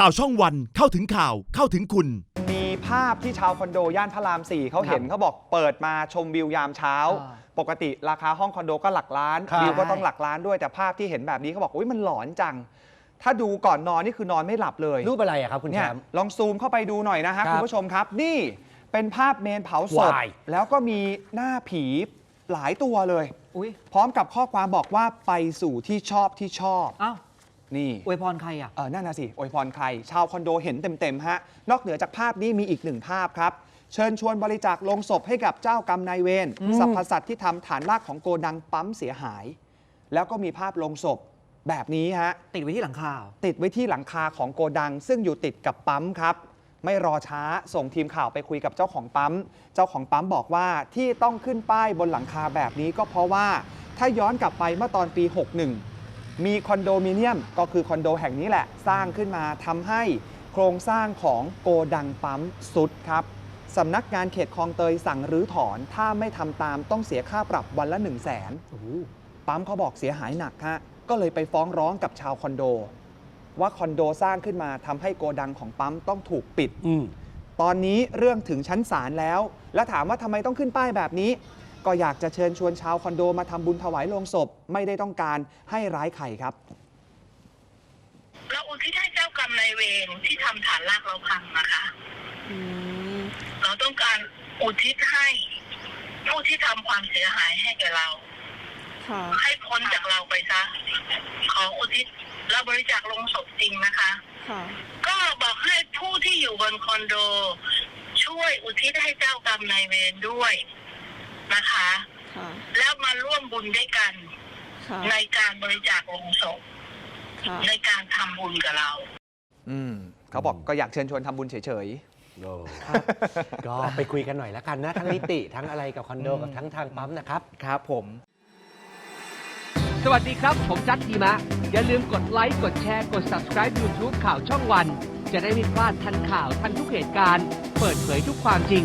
ข่าวช่องวันเข้าถึงข่าวเข้าถึงคุณ มีภาพที่ชาวคอนโดย่านพระรามสี่เขาเห็นเขาบอกเปิดมาชมวิวยามเช้า อ่าปกติราคาห้องคอนโดก็หลักล้านครับ วิวก็ต้องหลักล้านด้วยแต่ภาพที่เห็นแบบนี้เขาบอกอุ้ยมันหลอนจัง ถ้าดูก่อนนอนนี่คือนอนไม่หลับเลย รูปอะไรอะครับคุณแชเนี่ยมป์ ลองซูมเข้าไปดูหน่อยนะฮะครับคุณผู้ชมครับ นี่เป็นภาพเมนเผาศพ วาย แล้วก็มีหน้าผีหลายตัวเลย อุ้ยพร้อมกับข้อความบอกว่าไปสู่ที่ชอบที่ชอบ อ้าว นี่อวยพรใครอะ เออนั่นน่ะสิอวยพรใคร ชาวคอนโดเห็นเต็มๆฮะ นอกเหนือจากภาพนี้มีอีกหนึ่งภาพครับ เชิญชวนบริจาคลงศพให้กับเจ้ากรรมนายเวรสรรพสัตว์ที่ทำฐานรากของโกดังปั๊มเสียหาย แล้วก็มีภาพลงศพแบบนี้ฮะ ติดไว้ที่หลังคาเหรอติดไว้ที่หลังคาของโกดัง ซึ่งอยู่ติดกับปั๊มครับ ไม่รอช้าส่งทีมข่าวไปคุยกับเจ้าของปั๊ม เจ้าของปั๊มบอกว่าที่ต้องขึ้นป้ายบนหลังคาแบบนี้ก็เพราะว่า ถ้าย้อนกลับไปเมื่อตอนปี 61 มีคอนโดมิเนียมก็คือคอนโดแห่งนี้แหละ สร้างขึ้นมาทำให้โครงสร้างของโกดังปั๊มสุดครับสำนักงานเขตคลองเตยสั่งรื้อถอน ถ้าไม่ทำตามต้องเสียค่าปรับวันละ1 0 0 0 0แสนโอ้โหปั๊มเขาบอกเสียหายหนักฮะก็เลยไปฟ้องร้องกับชาวคอนโด ว่าคอนโดสร้างขึ้นมาทำให้โกดังของปั๊มต้องถูกปิดอืมตอนนี้เรื่องถึงชั้นศาลแล้ว และถามว่าทำไมต้องขึ้นป้ายแบบนี้ ก็อยากจะเชิญชวนชาวคอนโดมาทำบุญถวายโลงศพไม่ได้ต้องการให้ร้ายใครครับ เราอุทิศให้เจ้ากรรมนายเวรที่ทำฐานรากเราพังนะคะอืมเราต้องการอุทิศให้ผู้ที่ทำความเสียหายให้แก่เรา ค่ะ ให้พ้นจากเราไปซะขออุทิศเราบริจาคลงศพจริงนะคะ ค่ะ ก็บอกให้ผู้ที่อยู่บนคอนโด ช่วยอุทิศให้เจ้ากรรมนายเวรด้วย นะคะ ค่ะแล้วมาร่วมบุญด้วยกัน ค่ะในการบริจาคลงศพค่ะ ในการทำบุญกับเรา อืมเขาบอกก็อยากเชิญชวนทำบุญเฉย โอ้ก็ไปคุยกันหน่อยแล้วกันนะ ทั้งนิติ ทั้งอะไรกับคอนโด กับทั้งทางปั๊มนะครับครับผม สวัสดีครับ ผมจัดทีมะ อย่าลืมกดไลค์ กดแชร์ กด subscribe YouTube ข่าวช่องวัน จะได้ไม่พลาดทันข่าวทันทุกเหตุการณ์ เปิดเผยทุกความจริง